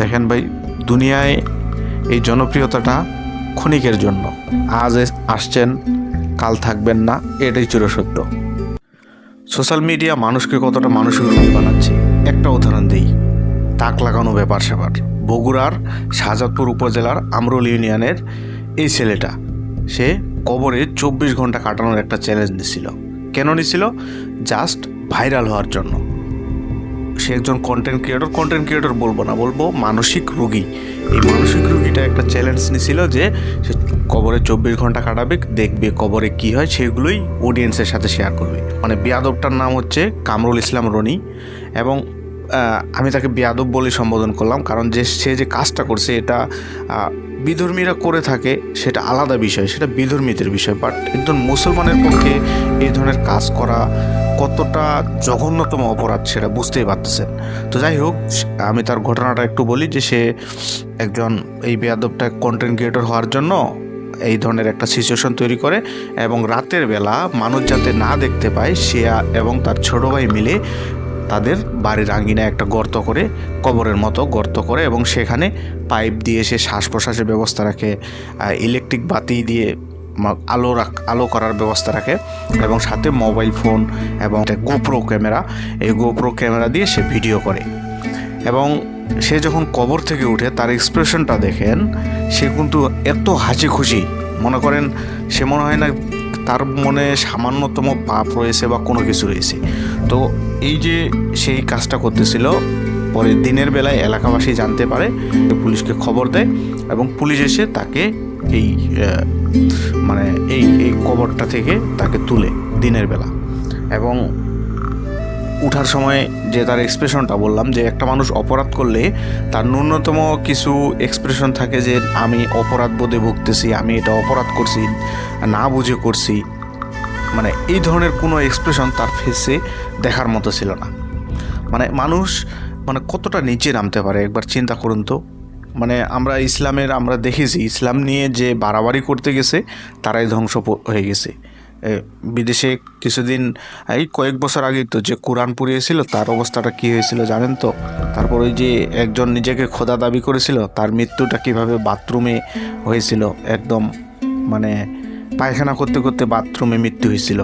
দেখেন ভাই, দুনিয়ায় এই জনপ্রিয়তাটা ক্ষণিকের জন্য। আজ আসছেন, কাল থাকবেন না, এটাই চিরসত্য। সোশ্যাল মিডিয়া মানুষকে কতটা মানসিক রোগী বানাচ্ছে, একটা উদাহরণ দিই। তাক লাগানো ব্যাপার স্যাপার। বগুড়ার শাহজাদপুর উপজেলার আমরুল ইউনিয়নের এই ছেলেটা, সে কবরে চব্বিশ ঘণ্টা কাটানোর একটা চ্যালেঞ্জ নিছিল। কেন নিছিল? জাস্ট ভাইরাল হওয়ার জন্য। সে একজন কন্টেন্ট ক্রিয়েটর কন্টেন্ট ক্রিয়েটর বলব না, বলব মানসিক রোগী। এই মানসিক রোগীটা একটা চ্যালেঞ্জ নিছিল যে সে কবরে চব্বিশ ঘণ্টা কাটাবে, দেখবে কবরে কি হয়, সেগুলোই অডিয়েন্সের সাথে শেয়ার করবে। মানে বিয়াদবটার নাম হচ্ছে কামরুল ইসলাম রনি এবং আমি তাকে বিয়াদব বলে সম্বোধন করলাম, কারণ যে, সে যে কাজটা করছে এটা বিধর্মীরা করে থাকে, সেটা আলাদা বিষয়, সেটা বিধর্মীদের বিষয় বাট একজন মুসলমানের পক্ষে এই ধরনের কাজ করা কতটা জঘন্যতম অপরাধ সেটা বুঝতেই পারতেছেন। তো যাই হোক আমি তার ঘটনাটা একটু বলি যে সে একজন এই বেয়াদবটা কন্টেন্ট ক্রিয়েটর হওয়ার জন্য এই ধরনের একটা সিচুয়েশন তৈরি করে এবং রাতের বেলা মানুষ যাতে না দেখতে পায়, সে এবং তার ছোট ভাই মিলে তাদের বাড়ির আঙ্গিনায় একটা গর্ত করে, কবরের মতো গর্ত করে এবং সেখানে পাইপ দিয়ে সে শ্বাস প্রশ্বাসের ব্যবস্থা রাখে ইলেকট্রিক বাতি দিয়ে আলো রাখ আলো করার ব্যবস্থা রাখে এবং সাথে মোবাইল ফোন এবং একটা গোপ্রো ক্যামেরা। এই গোপ্রো ক্যামেরা দিয়ে সে ভিডিও করে। এবং সে যখন কবর থেকে উঠে তার এক্সপ্রেশনটা দেখেন, সে কিন্তু এত হাসি খুশি মনে করেন, সে মনে হয় না তার মনে সামান্যতম পাপ রয়েছে বা কোনো কিছু রয়েছে। তো এই যে সেই কাজটা করতেছিল, পরে দিনের বেলায় এলাকাবাসী জানতে পারে, পুলিশকে খবর দেয় এবং পুলিশ এসে তাকে এই মানে এই এই কবরটা থেকে তাকে তুলে দিনের বেলা। এবং উঠার সময় যে তার এক্সপ্রেশনটা বললাম, যে একটা মানুষ অপরাধ করলে তার ন্যূনতম কিছু এক্সপ্রেশন থাকে যে আমি অপরাধ বোধে ভুগতেছি, আমি এটা অপরাধ করছি, না বুঝে করছি। মানে এই ধরনের কোনো এক্সপ্রেশন তার ফেসে দেখার মতো ছিল না। মানে মানুষ মানে কতটা নিচে নামতে পারে, একবার চিন্তা করুন তো। মানে আমরা ইসলামের, আমরা দেখেছি ইসলাম নিয়ে যে বাড়াবাড়ি করতে গেছে, তারাই ধ্বংস হয়ে গেছে। বিদেশে কিছুদিন, এই কয়েক বছর আগেই তো যে কোরআন পুড়িয়েছিল, তার অবস্থাটা কী হয়েছিল জানেন তো? তারপর ওই যে একজন নিজেকে খোদা দাবি করেছিল, তার মৃত্যুটা কীভাবে বাথরুমে হয়েছিল, একদম মানে পায়খানা করতে করতে বাথরুমে মৃত্যু হয়েছিল।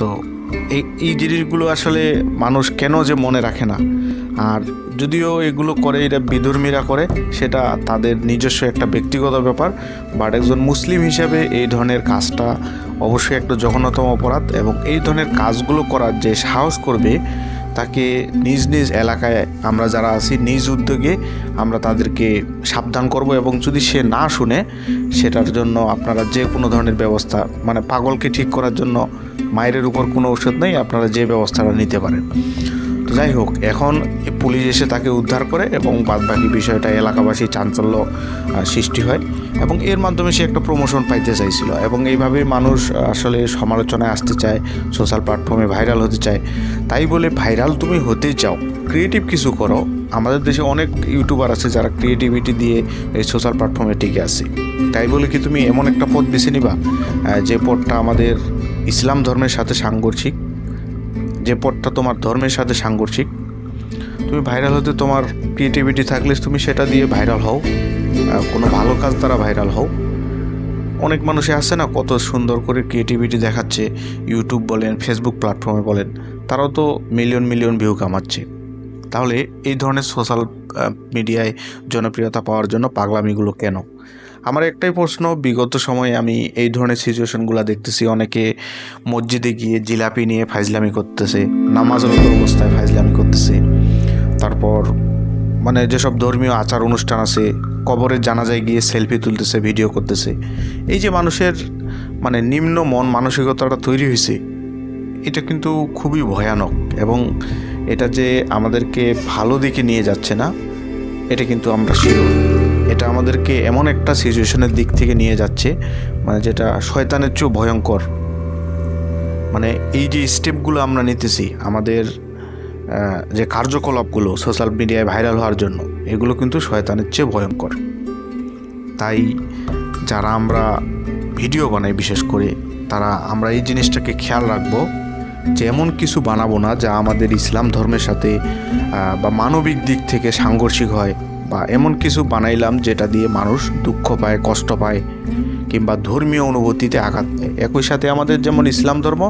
তো এই এই জিনিসগুলো আসলে মানুষ কেন যে মনে রাখে না? আর যদিও এগুলো করে, এটা বিধর্মীরা করে, সেটা তাদের নিজস্ব একটা ব্যক্তিগত ব্যাপার বাট একজন মুসলিম হিসাবে এই ধরনের কাজটা অবশ্যই একটা জঘন্যতম অপরাধ এবং এই ধরনের কাজগুলো করার যে সাহস করবে, তাকে নিজ নিজ এলাকায় আমরা যারা আছি, নিজ উদ্যোগে আমরা তাদেরকে সাবধান করব এবং যদি সে না শুনে, সেটার জন্য আপনারা যে কোনো ধরনের ব্যবস্থা মানে পাগলকে ঠিক করার জন্য মায়ের উপর কোনো ওষুধ নেই, আপনারা যে ব্যবস্থাটা নিতে পারেন। যাই হোক এখন পুলিশ এসে তাকে উদ্ধার করে এবং বাদবাকি বিষয়টা এলাকাবাসী চাঞ্চল্য সৃষ্টি হয় এবং এর মাধ্যমে সে একটা প্রমোশন পাইতে চাইছিল এবং এইভাবে মানুষ আসলে সমালোচনায় আসতে চায় সোশ্যাল প্ল্যাটফর্মে ভাইরাল হতে চায়। তাই বলে ভাইরাল তুমি হতে চাও ক্রিয়েটিভ কিছু করো। আমাদের দেশে অনেক ইউটিউবার আছে যারা ক্রিয়েটিভিটি দিয়ে এই সোশ্যাল প্ল্যাটফর্মে টিকে আছে। তাই বলে কি তুমি এমন একটা পথ বেছে নিবা যে পথটা আমাদের ইসলাম ধর্মের সাথে সাংঘর্ষিক যে পথটা তোমার ধর্মের সাথে সাংঘর্ষিক, তুমি ভাইরাল হতে তোমার ক্রিয়েটিভিটি থাকলে তুমি সেটা দিয়ে ভাইরাল হও কোনো ভালো কাজ দ্বারা ভাইরাল হও। অনেক মানুষে আছে না, কত সুন্দর করে ক্রিয়েটিভিটি দেখাচ্ছে ইউটিউব বলেন ফেসবুক প্ল্যাটফর্মে বলেন, তারাও তো মিলিয়ন মিলিয়ন ভিউ কামাচ্ছে। তাহলে এই ধরনের সোশ্যাল মিডিয়ায় জনপ্রিয়তা পাওয়ার জন্য পাগলামিগুলো কেন? আমার একটাই প্রশ্ন, বিগত সময়ে আমি এই ধরনের সিচুয়েশনগুলো দেখতেছি, অনেকে মসজিদে গিয়ে জিলাপি নিয়ে ফাইজলামি করতেছে, নামাজরত অবস্থায় ফাইজলামি করতেছে। তারপর মানে যেসব ধর্মীয় আচার অনুষ্ঠান আছে, কবরের জানাজায় গিয়ে সেলফি তুলতেছে ভিডিও করতেছে, এই যে মানুষের মানে নিম্ন মন, মানসিকতাটা তৈরি হয়েছে, এটা কিন্তু খুবই ভয়ানক এবং এটা যে আমাদেরকে ভালো দিকে নিয়ে যাচ্ছে না, এটা কিন্তু আমরা শিওর এটা আমাদেরকে এমন একটা সিচুয়েশনের দিক থেকে নিয়ে যাচ্ছে মানে যেটা শয়তানের চেয়েও ভয়ঙ্কর। মানে এই যে স্টেপগুলো আমরা নিতেছি, আমাদের যে কার্যকলাপগুলো সোশ্যাল মিডিয়ায় ভাইরাল হওয়ার জন্য, এগুলো কিন্তু শয়তানের চেয়ে ভয়ঙ্কর। তাই যারা আমরা ভিডিও বানাই বিশেষ করে, তারা আমরা এই জিনিসটাকে খেয়াল রাখব যে এমন কিছু বানাবো না যা আমাদের ইসলাম ধর্মের সাথে বা মানবিক দিক থেকে সাংঘর্ষিক হয়। বা এমন কিছু বানাইলাম যেটা দিয়ে মানুষ দুঃখ পায়, কষ্ট পায় কিংবা ধর্মীয় অনুভূতিতে আঘাত পায়। একই সাথে আমাদের যেমন ইসলাম ধর্ম,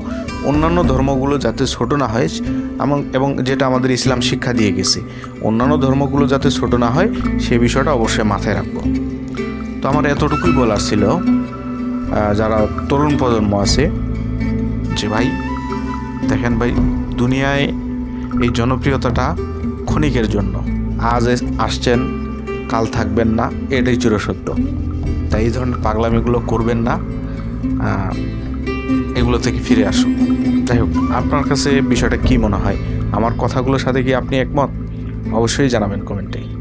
অন্যান্য ধর্মগুলো যাতে ছোট না হয় এবং এবং যেটা আমাদের ইসলাম শিক্ষা দিয়ে গেছে, অন্যান্য ধর্মগুলো যাতে ছোট না হয়, সে বিষয়টা অবশ্যই মাথায় রাখব। তো আমার এতটুকুই বলার ছিল। যারা তরুণ প্রজন্ম আছে, যে ভাই, দেখেন ভাই, দুনিয়ায় এই জনপ্রিয়তাটা ক্ষণিকের জন্য। আজ আসছেন, কাল থাকবেন না, এটাই চিরসত্য। তাই এই ধরনের পাগলামিগুলো করবেন না এগুলো থেকে ফিরে আসুন। যাই হোক, আপনার কাছে বিষয়টা কি মনে হয়? আমার কথাগুলোর সাথে কি আপনি একমত? অবশ্যই জানাবেন কমেন্টে।